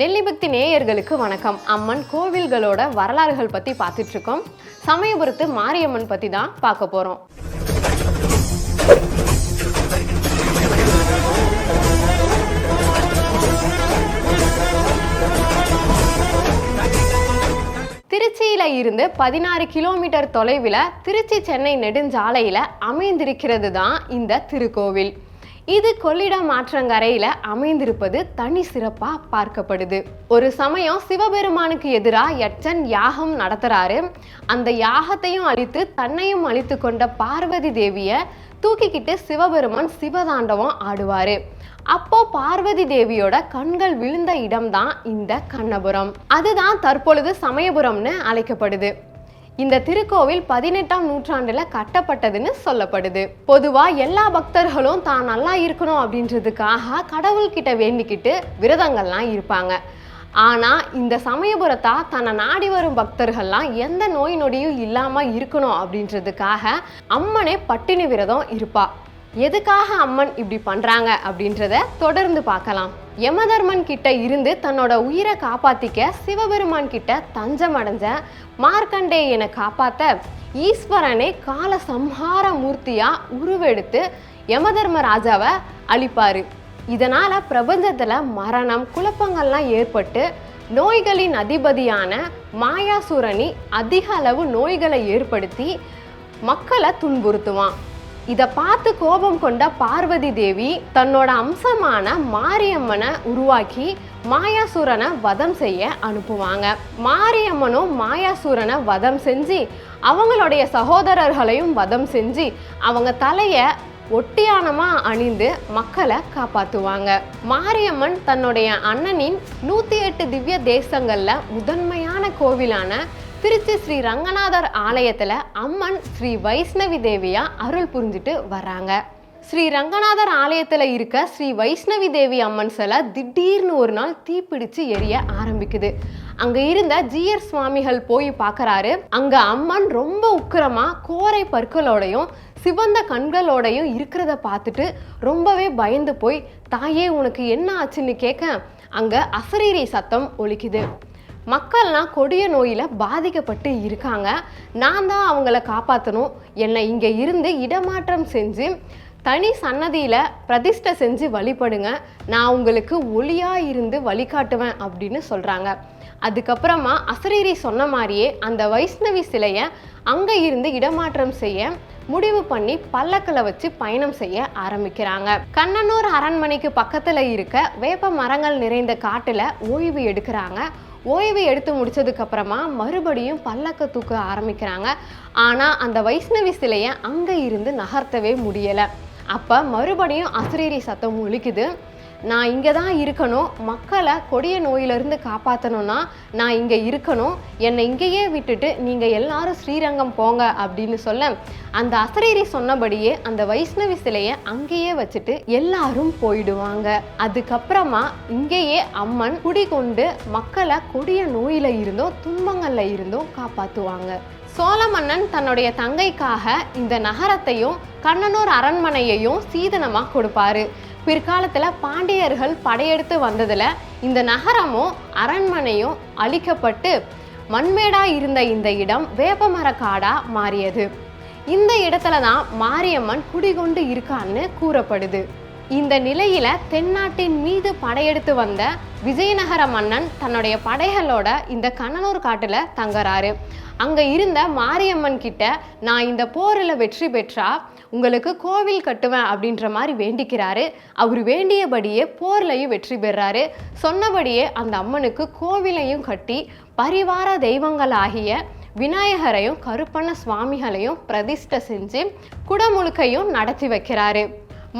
நெல்லிபக்தி நேயர்களுக்கு வணக்கம். அம்மன் கோவில்களோட வரலாறுகள் பற்றி பார்த்துட்டு இருக்கோம் சமயபுரத்து மாரியம்மன் பற்றி தான் பார்க்க போகிறோம் திருச்சியில இருந்து பதினாறு கிலோமீட்டர் தொலைவில் திருச்சி சென்னை நெடுஞ்சாலையில் அமைந்திருக்கிறது தான் இந்த திருக்கோவில். இது கொள்ளிடம் ஆற்றங்கரையில் அமைந்திருப்பது தனி சிறப்பாக பார்க்கப்படுது. ஒரு சமயம் சிவபெருமானுக்கு எதிராக யட்சன் யாகம் நடத்துகிறாரு அந்த யாகத்தையும் அழித்து தன்னையும் அழித்து கொண்ட பார்வதி தேவியை தூக்கிக்கிட்டு சிவபெருமான் சிவதாண்டவம் ஆடுவார். அப்போ பார்வதி தேவியோட கண்கள் விழுந்த இடம்தான் இந்த கண்ணபுரம். அதுதான் தற்பொழுது சமயபுரம்னு அழைக்கப்படுது. இந்த திருக்கோவில் பதினெட்டாம் நூற்றாண்டுல கட்டப்பட்டதுன்னு சொல்லப்படுது. பொதுவா எல்லா பக்தர்களும் தான் நல்லா இருக்கணும் அப்படின்றதுக்காக கடவுள்கிட்ட வேண்டிக்கிட்டு விரதங்கள்லாம் இருப்பாங்க. ஆனா இந்த சமயபுரத்தா தன்னை நாடி வரும் பக்தர்கள்லாம் எந்த நோய் நொடியும் இல்லாம இருக்கணும் அப்படின்றதுக்காக அம்மனே பட்டினி விரதம் இருப்பா. எதுக்காக அம்மன் இப்படி பண்றாங்க அப்படின்றத தொடர்ந்து பார்க்கலாம். யமதர்மன் கிட்ட இருந்து தன்னோட உயிரை காப்பாத்திக்க சிவபெருமான் கிட்ட தஞ்சம் அடைஞ்ச மார்க்கண்டேயனை காப்பாத்த ஈஸ்வரனே கால சம்ஹார மூர்த்தியா உருவெடுத்து யமதர்ம ராஜாவை அழிப்பாரு. இதனால பிரபஞ்சத்துல மரணம் குழப்பங்கள்லாம் ஏற்பட்டு நோய்களின் அதிபதியான மாயாசூரணி அதிக அளவு நோய்களை ஏற்படுத்தி மக்களை துன்புறுத்துவான். இதை பார்த்து கோபம் கொண்ட பார்வதி தேவி தன்னோட அம்சமான மாரியம்மனை உருவாக்கி மாயாசூரனை வதம் செய்ய அனுப்புவாங்க. மாரியம்மனும் மாயாசூரனை வதம் செஞ்சு அவங்களுடைய சகோதரர்களையும் வதம் செஞ்சு அவங்க தலையை ஒட்டியானமா அணிந்து மக்களை காப்பாற்றுவாங்க மாரியம்மன் தன்னுடைய அண்ணனின் நூற்றி எட்டு திவ்ய தேசங்களில் முதன்மையான கோவிலான திருச்சி ஸ்ரீ ரங்கநாதர் ஆலயத்தில் அம்மன் ஸ்ரீ வைஷ்ணவி தேவியா அருள் புரிஞ்சுட்டு வராங்க. ஸ்ரீ ரங்கநாதர் ஆலயத்தில் இருக்க ஸ்ரீ வைஷ்ணவி தேவி அம்மன் சிலை திடீர்னு ஒரு நாள் தீப்பிடிச்சு எரிய ஆரம்பிக்குது. அங்க இருந்த ஜிஆர் சுவாமிகள் போய் பார்க்கறாரு அங்க அம்மன் ரொம்ப உக்கிரமா கோரை பற்களோடையும் சிவந்த கண்களோடையும் இருக்கிறத பார்த்துட்டு ரொம்பவே பயந்து போய் தாயே உனக்கு என்ன ஆச்சுன்னு கேட்க அங்க அசரீரி சத்தம் ஒழிக்குது மக்கள்லாம் கொடிய நோயில் பாதிக்கப்பட்டு இருக்காங்க. நான் தான் அவங்கள காப்பாற்றணும் என்னை இங்கே இருந்து இடமாற்றம் செஞ்சு தனி சன்னதியில் பிரதிஷ்டை செஞ்சு வழிபடுங்க. நான் உங்களுக்கு ஒளியாக இருந்து வழிகாட்டுவேன் அப்படின்னு சொல்கிறாங்க அதுக்கப்புறமா அசரீரி சொன்ன மாதிரியே அந்த வைஷ்ணவி சிலையை அங்கே இருந்து இடமாற்றம் செய்ய முடிவு பண்ணி பல்லக்கில் வச்சு பயணம் செய்ய ஆரம்பிக்கிறாங்க. கண்ணனூர் அரண்மனைக்கு பக்கத்தில் இருக்க வேப்ப மரங்கள் நிறைந்த காட்டில் ஓய்வு எடுக்கிறாங்க. ஓய்வு எடுத்து முடித்ததுக்கப்புறமா மறுபடியும் பல்லக்க தூக்க ஆரம்பிக்கிறாங்க. ஆனால் அந்த வைஷ்ணவி சிலையை அங்கே இருந்து நகர்த்தவே முடியலை. அப்போ மறுபடியும் அசரீரி சத்தம் ஒழிக்குது நான் இங்கே தான் இருக்கணும். மக்களை கொடிய நோயிலிருந்து காப்பாற்றணும்னா நான் இங்கே இருக்கணும். என்னை இங்கேயே விட்டுட்டு நீங்கள் எல்லாரும் ஸ்ரீரங்கம் போங்க அப்படின்னு சொல்ல அந்த அசரீரி சொன்னபடியே அந்த வைஷ்ணவி சிலையை அங்கேயே வச்சுட்டு எல்லாரும் போயிடுவாங்க. அதுக்கப்புறமா இங்கேயே அம்மன் குடிகொண்டு மக்களை கொடிய நோயில் இருந்தும் துன்பங்களில் இருந்தும் காப்பாற்றுவாங்க சோழ மன்னன் தன்னுடைய தங்கைக்காக இந்த நகரத்தையும் கண்ணனூர் அரண்மனையையும் சீதனமாக கொடுப்பாரு. பிற்காலத்தில் பாண்டியர்கள் படையெடுத்து வந்ததில் இந்த நகரமும் அரண்மனையும் அழிக்கப்பட்டு மண்மேடா இருந்த இந்த இடம் வேப்பமர காடா மாறியது. இந்த இடத்துல தான் மாரியம்மன் குடிகொண்டு இருக்கான்னு கூறப்படுது. இந்த நிலையில தென்னாட்டின் மீது படையெடுத்து வந்த விஜயநகர மன்னன் தன்னுடைய படைகளோட இந்த கண்ணனூர் காட்டுல தங்குறாரு. அங்க இருந்த மாரியம்மன் கிட்ட நான் இந்த போரில் வெற்றி பெற்றா உங்களுக்கு கோவில் கட்டுவேன் அப்படின்ற மாதிரி வேண்டிக்கிறாரு. அவர் வேண்டியபடியே போர்லையும் வெற்றி பெறாரு. சொன்னபடியே அந்த அம்மனுக்கு கோவிலையும் கட்டி பரிவார தெய்வங்களாகிய விநாயகரையும் கருப்பண்ண சுவாமிகளையும் பிரதிஷ்டை செஞ்சு குடமுழுக்கையும் நடத்தி வைக்கிறாரு.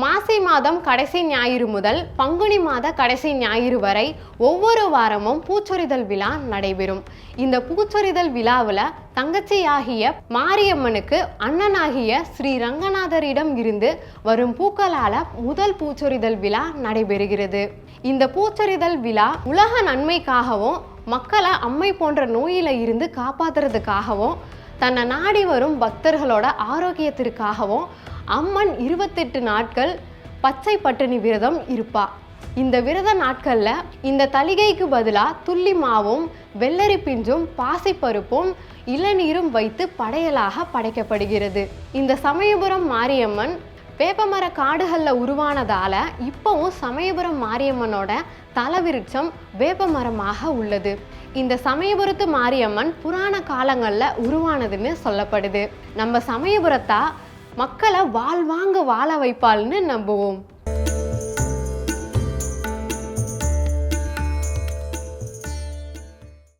மாசி மாதம் கடைசி ஞாயிறு முதல் பங்குனி மாத கடைசி ஞாயிறு வரை ஒவ்வொரு வாரமும் பூச்சொரிதல் விழா நடைபெறும். இந்த பூச்சொரிதல் விழாவில் தங்கச்சியாகிய மாரியம்மனுக்கு அண்ணனாகிய ஸ்ரீ ரங்கநாதரிடம் இருந்து வரும் பூக்களால் முதல் பூச்சொரிதல் விழா நடைபெறுகிறது. இந்த பூச்சொரிதல் விழா உலக நன்மைக்காகவும் மக்களை அம்மை போன்ற நோயில இருந்து காப்பாத்துறதுக்காகவும் தன்னை நாடி வரும் பக்தர்களோட ஆரோக்கியத்திற்காகவும் அம்மன் இருபத்தெட்டு நாட்கள் பச்சை பட்டினி விரதம் இருப்பா. இந்த விரத நாட்களில் இந்த தளிகைக்கு பதிலாக துள்ளி மாவும் வெள்ளரி பிஞ்சும் பாசிப்பருப்பும் இளநீரும் வைத்து படையலாக படைக்கப்படுகிறது. இந்த சமயபுரம் மாரியம்மன் வேப்பமர காடுகளில் உருவானதால் இப்போவும் சமயபுரம் மாரியம்மனோட தலவிருட்சம் வேப்பமரமாக உள்ளது. இந்த சமயபுரத்து மாரியம்மன் புராண காலங்களில் உருவானதுன்னு சொல்லப்படுது. நம்ம சமயபுரத்தா மக்களை வாழ்வாங்க வாழ வைப்பாள்னு நம்புவோம்.